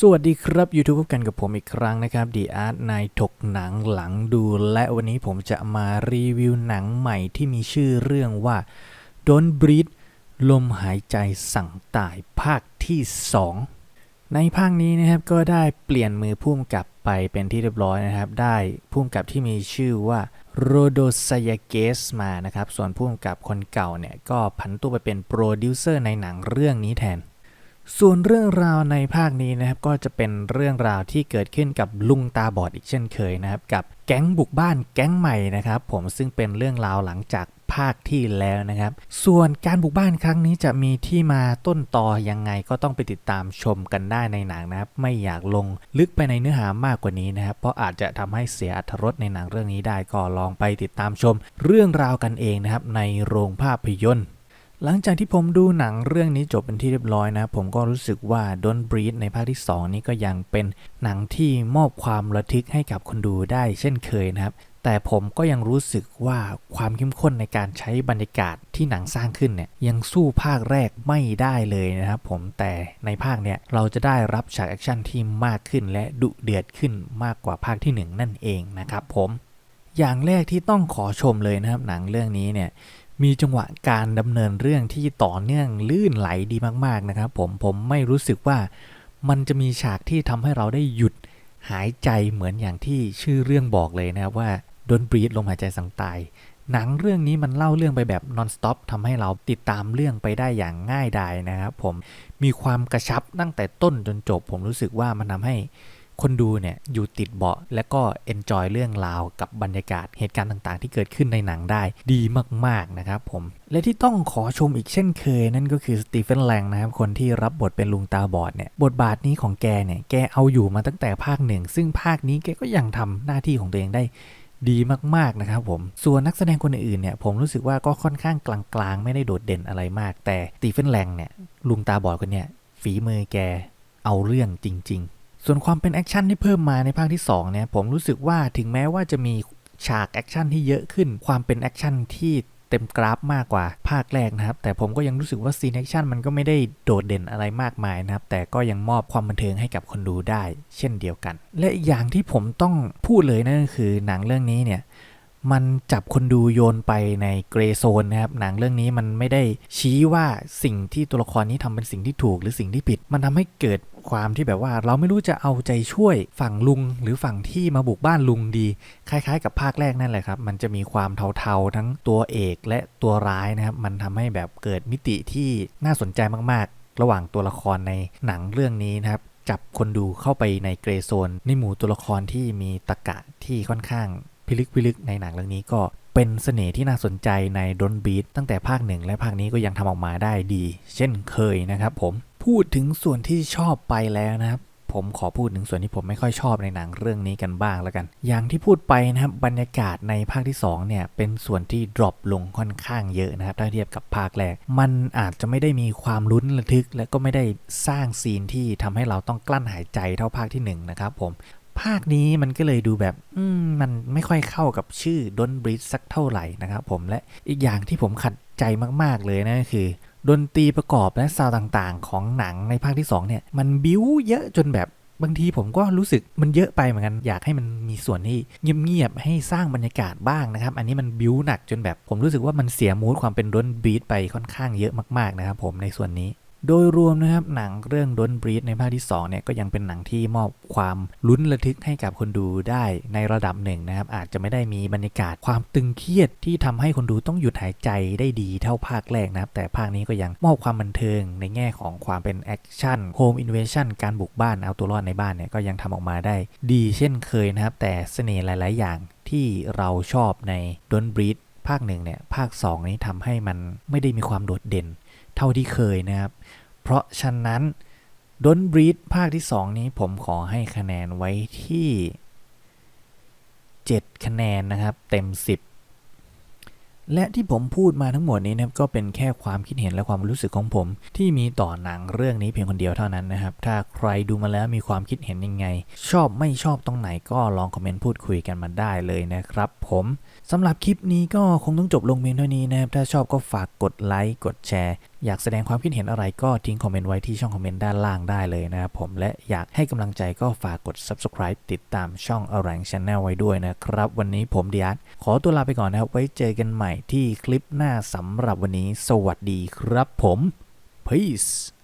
สวัสดีครับ YouTube พบกันกับผมอีกครั้งนะครับดีอาร์ตนายถกหนังหลังดู และวันนี้ผมจะมารีวิวหนังใหม่ที่มีชื่อเรื่องว่า Don't Breathe ลมหายใจสั่งตายภาคที่ 2 ในภาคนี้นะครับก็ได้เปลี่ยนมือพุ่มกับไปเป็นที่เรียบร้อยนะครับ ได้พุ่มกับที่มีชื่อว่าโรโดซายเกสมานะครับ ส่วนพุ่มกับคนเก่าเนี่ยก็ผันตัวไปเป็นโปรดิวเซอร์ในหนังเรื่องนี้แทน ส่วนเรื่องราวในภาคนี้นะครับก็จะเป็นเรื่องราวที่เกิดขึ้นกับลุงตาบอดอีกเช่นเคยนะครับ กับแก๊งบุกบ้านแก๊งใหม่นะครับ ผมซึ่งเป็นเรื่องราวหลังจากภาคที่แล้วนะครับ ส่วนการบุกบ้านครั้งนี้จะมีที่มาต้นตอยังไงก็ต้องไปติดตามชมกันได้ในหนังนะครับ ไม่อยากลงลึกไปในเนื้อหามากกว่านี้นะครับ เพราะอาจจะทำให้เสียอรรถรสในหนังเรื่องนี้ได้ก็ลองไปติดตามชม เรื่องราวกันเองนะครับในโรงภาพยนตร์ หลังจากที่ผมดูหนังเรื่องนี้จบเป็นที่เรียบร้อยนะ ผมก็รู้สึกว่า Don't Breathe ในภาคที่ 2 นี้ก็ยังเป็นหนังที่มอบความระทึกให้กับคนดูได้เช่นเคยนะครับ แต่ผมก็ยังรู้สึกว่าความเข้มข้นในการใช้บรรยากาศที่หนังสร้างขึ้นเนี่ยยังสู้ภาคแรกไม่ได้เลยนะครับผมแต่ในภาคเนี่ยเราจะได้รับฉากแอคชั่นที่มากขึ้นและดุเดือดขึ้นมากกว่าภาคที่หนึ่งนั่นเองนะครับผมอย่างแรกที่ต้องขอชมเลยนะครับหนังเรื่องนี้เนี่ย มีจังหวะการดำเนินเรื่องที่ต่อเนื่องลื่นไหลดีมากๆนะครับ ผมผมไม่รู้สึกว่ามันจะมีฉากที่ทำให้เราได้หยุดหายใจเหมือนอย่างที่ชื่อเรื่องบอกเลยนะครับว่าโดนบรีดลมหายใจสังตายหนังเรื่องนี้มันเล่าเรื่องไปแบบ non stop ทำให้เราติดตามเรื่องไปได้อย่างง่ายดายนะครับผมมีความกระชับตั้งแต่ต้นจนจบ ผมรู้สึกว่ามันทำให้ คนดูเนี่ยอยู่ติดเบาะ และก็เอนจอยเรื่องราวกับบรรยากาศเหตุการณ์ต่างๆ ที่เกิดขึ้นในหนังได้ดีมากๆนะครับผมและที่ต้องขอชมอีกเช่นเคย นั่นก็คือสตีเฟนแลงนะครับคนที่รับบทเป็นลุงตาบอดเนี่ยบทบาทนี้ของแกเนี่ยแกเอาอยู่มาตั้งแต่ภาคหนึ่งซึ่งภาคนี้แกก็ยังทำหน้าที่ของตัวเองได้ดีมาก ๆ นะครับผม ส่วนนักแสดงคนอื่นๆเนี่ย ผมรู้สึกว่าก็ค่อนข้างกลาง ๆ ไม่ได้โดดเด่นอะไรมาก แต่สตีเฟนแลงเนี่ย ลุงตาบอดคนเนี่ย ฝีมือแกเอาเรื่องจริง ๆ ส่วนความเป็นแอคชั่นที่เพิ่มมาในภาคที่2เนี่ยผมรู้สึกว่าถึงแม้ว่าจะมีฉากแอคชั่นที่เยอะขึ้น ความเป็นแอคชั่นที่เต็มกราฟมากกว่าภาคแรกนะครับ แต่ผมก็ยังรู้สึกว่าซีนแอคชั่นมันก็ไม่ได้โดดเด่นอะไรมากมายนะครับ แต่ก็ยังมอบความบันเทิงให้กับคนดูได้ เช่นเดียวกัน และอีกอย่างที่ผมต้องพูดเลยนั่นก็คือหนังเรื่องนี้เนี่ย มันจับคนดูโยนไปในเกรโซนนะครับ หนังเรื่องนี้มันไม่ได้ชี้ว่าสิ่งที่ตัวละครนี้ทำเป็นสิ่งที่ถูกหรือสิ่งที่ผิด มันทำให้เกิดความที่แบบว่าเราไม่รู้จะเอาใจช่วยฝั่งลุงหรือฝั่งที่มาบุกบ้านลุงดี คล้ายๆ กับภาคแรกนั่นแหละครับ มันจะมีความเทาๆทั้งตัวเอกและตัวร้ายนะครับ มันทำให้แบบเกิดมิติที่น่าสนใจมากๆ ระหว่างตัวละครในหนังเรื่องนี้นะครับจับคนดูเข้าไปในเกรโซน ในหมู่ตัวละครที่มีตะกะที่ค่อนข้าง พิลึกพิลึกในหนังเรื่องนี้ก็เป็นเสน่ห์ที่น่าสนใจในดนบีทตั้งแต่ภาคหนึ่งและภาคนี้ก็ยังทำออกมาได้ดี เช่นเคยนะครับผมพูดถึงส่วนที่ชอบไปแล้วนะครับผมขอพูดถึงส่วนที่ผมไม่ค่อยชอบในหนังเรื่องนี้กันบ้างแล้วกัน อย่างที่พูดไปนะครับบรรยากาศในภาคที่2เนี่ยเป็นส่วนที่ดรอปลงค่อนข้างเยอะนะครับถ้าเทียบกับภาคแรก มันอาจจะไม่ได้มีความลุ้นระทึก และก็ไม่ได้สร้างซีนที่ทำให้เราต้องกลั้นหายใจเท่าภาคที่หนึ่งนะครับผม ภาคนี้มันก็เลยดูแบบอืมันไม่ค่อยเข้ากับชื่อดนบริดสักเท่าไหร่นะครับผมและอีกอย่างที่ผมขัดใจมากๆเลยนะคือ ดนตรีประกอบและซาว์ต่างๆ ของหนังในภาคที่2เนี่ยมันบิ้วเยอะจนแบบบางทีผมก็รู้สึกมันเยอะไปเหมือนกันอยากให้มันมีส่วนที่เงียบๆให้สร้างบรรยากาศบ้างนะครับ อันนี้มันบิ้วหนักจนแบบผมรู้สึกว่ามันเสียมูดความเป็นดนบีทไปค่อนข้างเยอะมากๆนะครับผมในส่วนนี้ โดยรวมนะครับหนังเรื่องดนบรีดในภาคที่2เนี่ยก็ยังเป็นหนังที่มอบความลุ้นระทึกให้กับคนดูได้ในระดับหนึ่งนะครับอาจจะไม่ได้มีบรรยากาศความตึงเครียดที่ทำให้คนดูต้องหยุดหายใจได้ดีเท่าภาคแรกนะครับแต่ภาคนี้ก็ยังมอบความบันเทิงในแง่ของความเป็นแอคชั่นโฮมอินเวชั่นการบุกบ้านเอาตัวรอดในบ้านเนี่ยก็ยังทำออกมาได้ดีเช่นเคยนะครับแต่เสน่ห์หลาย ๆ อย่างที่เราชอบในดนบรีดภาคหนึ่งเนี่ยภาค 2 นี้ทำให้มันไม่ได้มีความโดดเด่นเท่าที่เคยนะครับ เพราะฉะนั้นดนบรีดภาคที่ 2 นี้ผมขอให้คะแนนไว้ที่ 7 คะแนนนะครับเต็ม 10 และที่ผมพูดมาทั้งหมดนี้นะครับก็เป็นแค่ความคิดเห็นและความรู้สึกของผม ที่มีต่อหนังเรื่องนี้เพียงคนเดียวเท่านั้นนะครับ ถ้าใครดูมาแล้วมีความคิดเห็นยังไง ชอบไม่ชอบตรงไหนก็ลองคอมเมนต์พูดคุยกันมาได้เลยนะครับ ผมสำหรับคลิปนี้ก็คงต้องจบลงเพียงเท่านี้นะครับถ้าชอบก็ฝากกดไลค์กดแชร์ อยากแสดงความคิดเห็นอะไรก็ทิ้งคอมเมนต์ไว้ที่ช่องคอมเมนต์ด้านล่างได้เลยนะครับผมและอยากให้กำลังใจก็ฝากกด subscribe ติดตามช่องอรัง Channel ไว้ด้วยนะครับ วันนี้ผมดิอาร์ตขอตัวลาไปก่อนนะครับ ไว้เจอกันใหม่ที่คลิปหน้าสำหรับวันนี้ สวัสดีครับผม peace